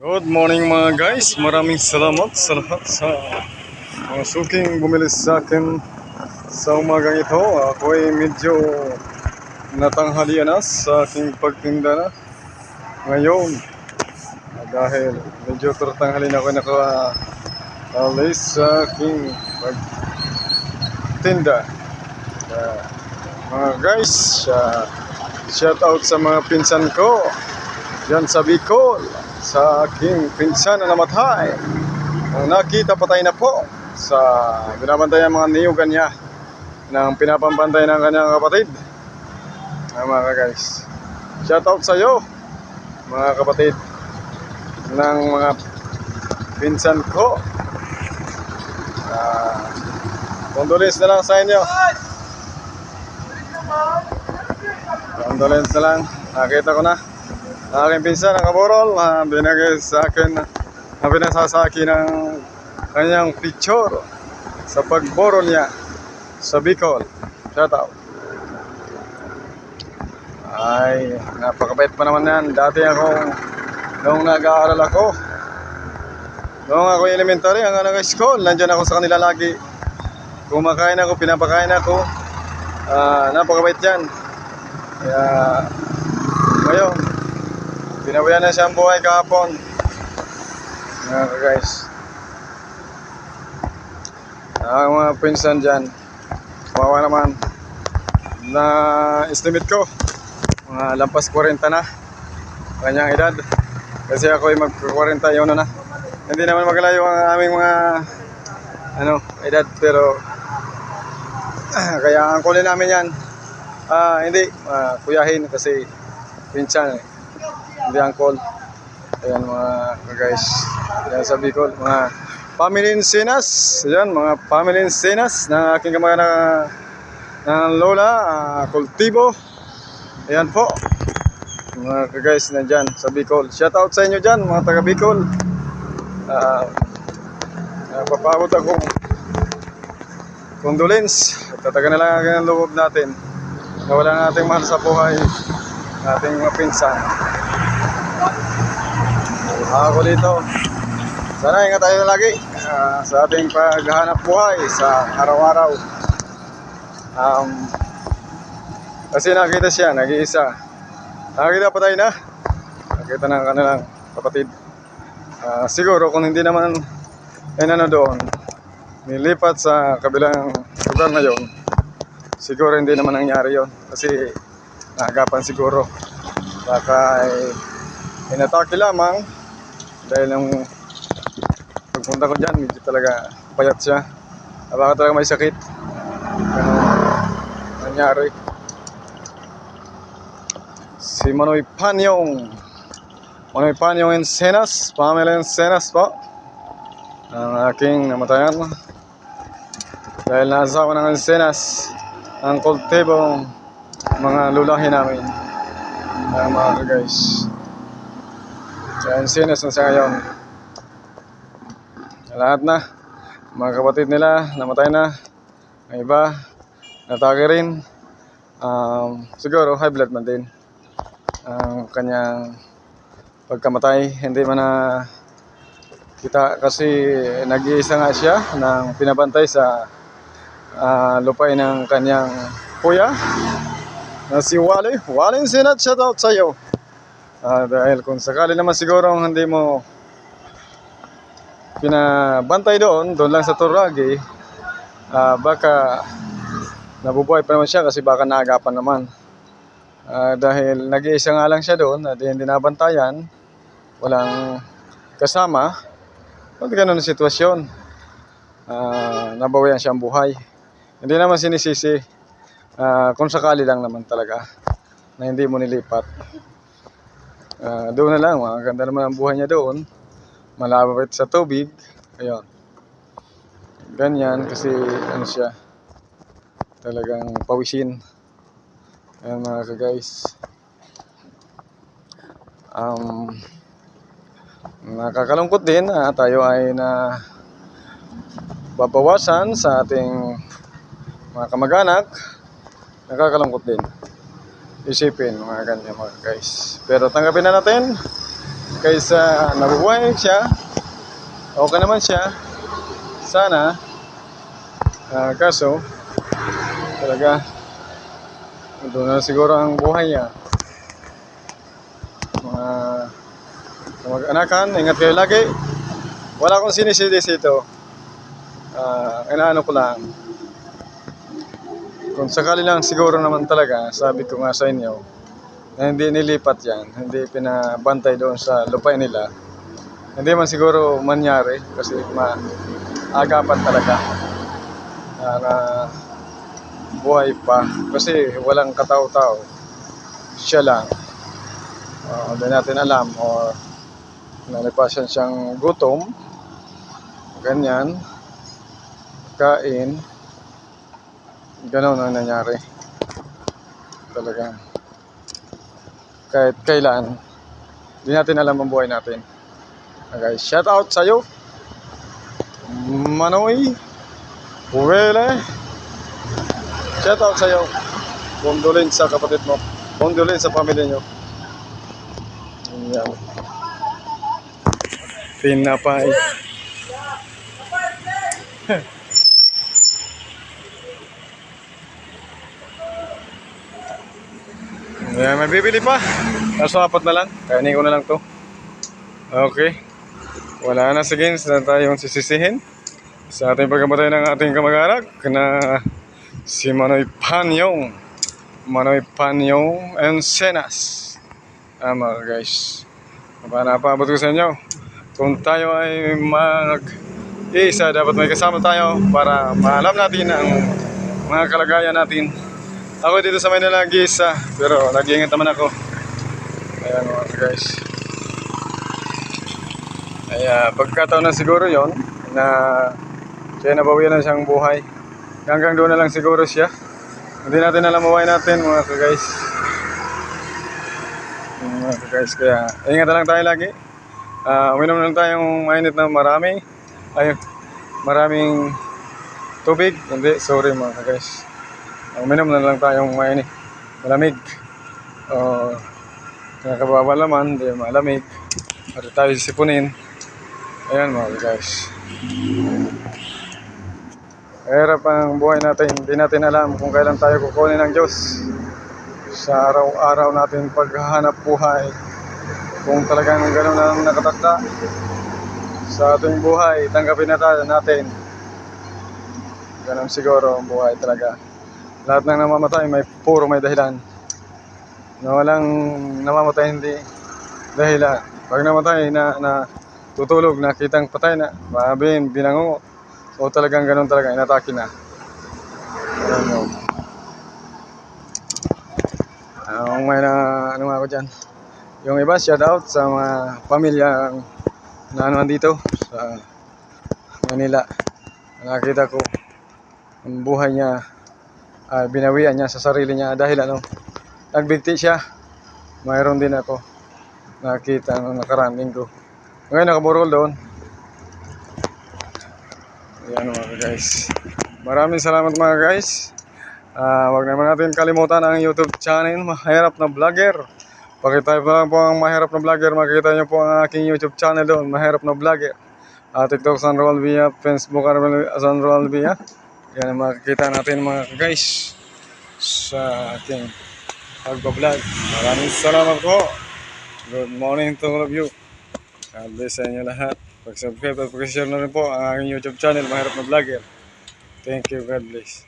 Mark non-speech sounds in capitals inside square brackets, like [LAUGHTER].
Good morning mga guys. Maraming salamat sa lahat sa mga suking bumili sa akin sa umagang ito. Ako ay medyo natanghalian na sa aking pagtinda na ngayon. Ah, Dahil medyo tatanghali na ako naka alis sa aking pagtinda. Ah, mga guys, ah, shout out sa mga pinsan ko. Yan sa Bicol, sa aking pinsan na namatay. Ang nakita patay na po sa binabantay ang mga niyugan niya ng pinapampantay ng kanyang kapatid. Ah, mga guys. Shout out sa iyo, mga kapatid ng mga pinsan ko. Ah, condolence na lang sa inyo. Condolence na lang. Nakita ko na. Aking pinsan, ang kaborol, na binigay sa akin, na pinasasaki ng kanyang picture sa pagborol niya sa Bicol. Shout out. Ay, napakabait pa naman yan. Dati ako, nung nag-aaral ako, nung ako elementary, ang nag-school, nandyan ako sa kanila lagi. Kumakain ako, pinapakain ako. Ah, napakabait yan. Kaya, ngayon, Pinabayan na siya ang buhay kahapon. Mga guys. Ang mga pinsan dyan. Kawawa naman. Na estimate ko. Mga lampas 40 na. Kanyang edad. Kasi ako ay mag 40 yun na. Hindi naman maglayo ang aming mga ano, edad pero kaya ang kulin namin yan. Ah, hindi, ah, kuyahin kasi pinsan eh hindi angkol. Ayan mga guys. Ayan sa Bicol. Mga family in Sinas. Ayan mga family in Sinas ng aking kamag ng lola. Uh, kultibo. Ayan po. Mga guys na dyan sa Bicol. Shout out sa inyo dyan mga taga Bicol. Uh, uh, papabot ako condolence. Tataga na lang ang loob natin. Na wala nating mahal sa buhay. Ating mga pinsan. Ako dito. Sana ingat tayo lagi ah, sa ating paghahanap buhay sa araw-araw. Um, kasi nakita siya, nag-iisa. Nakita pa tayo na. Nakita ng kanilang kapatid. Ah, siguro kung hindi naman ay ano doon, nilipat sa kabilang lugar na yon, siguro hindi naman nangyari yon kasi naagapan siguro. Baka ay inatake lamang dahil nung pagpunta ko dyan, medyo talaga payat siya. Baka talaga may sakit. Ganun nangyari. Si Manoy Panyong. Manoy Panyong Encenas. Pamela Encenas po. Ang aking namatayan. Dahil ako ng Encenas. Ang kultibo mga lulahin namin. Ah, mga guys. Sa Encinas na siya ngayon. Lahat na. Mga kapatid nila, namatay na. Ang iba, natake rin. Um, siguro, high blood man din. Ang kanyang pagkamatay. Hindi man na kita kasi nag-iisa nga siya ng pinabantay sa ah, lupain ng kanyang kuya na si Wally. Wally Sinat, shout out sa iyo. Ah, dahil kung sakali naman siguro hindi mo pinabantay doon, doon lang sa Turagi, ah, baka nabubuhay pa naman siya kasi baka naagapan naman. Ah, dahil nag-iisa nga lang siya doon at hindi nabantayan, walang kasama, pag ganun ang sitwasyon, ah, nabawayan siyang buhay. Hindi naman sinisisi, ah, kung sakali lang naman talaga na hindi mo nilipat. Ah, doon na lang, maganda naman ang buhay niya doon. Malapit sa tubig. Ayun. Ganyan kasi ano siya. Talagang pawisin. Ayan mga ka-guys. Um, nakakalungkot din na tayo ay na babawasan sa ating mga kamag-anak. Nakakalungkot din isipin mga ganyan mga guys. Pero tanggapin na natin kaysa nabubuhay siya, okay naman siya, sana, ah, kaso, talaga, doon na siguro ang buhay niya. Mga mag-anakan, ingat kayo lagi. Wala akong sinisidis ito. Ah, inaano ko lang. Kung sakali lang siguro naman talaga, sabi ko nga sa inyo, na hindi nilipat yan, hindi pinabantay doon sa lupain nila, hindi man siguro mangyari kasi maagapan talaga na, na buhay pa. Kasi walang katao-tao siya lang. Uh, hindi natin alam or nalipasan siyang gutom ganyan kain ganon ang nangyari. Talaga. Kahit kailan hindi natin alam ang buhay natin. Okay, shout out sa'yo Manoy Huwele shout out sa'yo. Condolence sa kapatid mo. Condolence sa pamilya nyo Yan Pinapay [LAUGHS] Ayan, may bibili pa. Kaso apat na lang. Kainin ko na lang to. Okay. Wala na sige, na tayong sisisihin. Sa ating pagkamatay ng ating kamag-anak na si Manoy Panyong. Manoy Panyong and Senas. Tama guys. Paano napabot ko sa inyo? Kung tayo ay mag isa, dapat may kasama tayo para maalam natin ang mga kalagayan natin ako dito sa Manila nag-iisa, pero nag-iingat naman ako. Ayan mga guys. Ay, ah, pagkataon na siguro yon na siya nabawian na siyang buhay. Hanggang doon na lang siguro siya. Hindi natin alam buhay natin mga guys. Mga guys, kaya ingat lang tayo lagi. Ah, uminom lang tayong mainit na marami. Ay, maraming tubig. Hindi, sorry mga guys. Uminom na lang tayong mainit. Malamig. O, nakakababa naman, hindi malamig. Para tayo sisipunin. Ayan mga guys. Hirap ang buhay natin. Hindi natin alam kung kailan tayo kukunin ng Diyos. Sa araw-araw natin paghahanap buhay. Kung talagang gano'n na ang nakatakda sa ating buhay, tanggapin na natin. Ganun siguro ang buhay talaga. Lahat ng namamatay may puro may dahilan. Na walang namamatay hindi dahilan. Pag namatay na, na tutulog na kitang patay na, maabin, binangungo. O talagang ganun talaga, inatake na. Yun. Ang may na, ano ako dyan. Yung iba, shout out sa mga pamilyang na ano dito sa Manila. Nakita ko ang buhay niya ah, binawian niya sa sarili niya dahil ano, nagbigti siya. Mayroon din ako nakita ng nakaraan linggo. Ngayon nakaburol doon. Ayan mga guys. Maraming salamat mga guys. Ah, wag naman natin kalimutan ang YouTube channel, Mahirap na Vlogger. Pakita pa lang po ang Mahirap na Vlogger. Makikita niyo po ang aking YouTube channel doon, Mahirap na Vlogger. Ah, TikTok San Roal Villa, Facebook San Roal Villa. Yan ang makikita natin mga guys sa ating pagbablog. Maraming salamat po. Good morning to all of you. God bless sa inyo lahat. Pag-subscribe at pag-share na rin po ang aking YouTube channel, Mahirap na Vlogger. Thank you. God bless.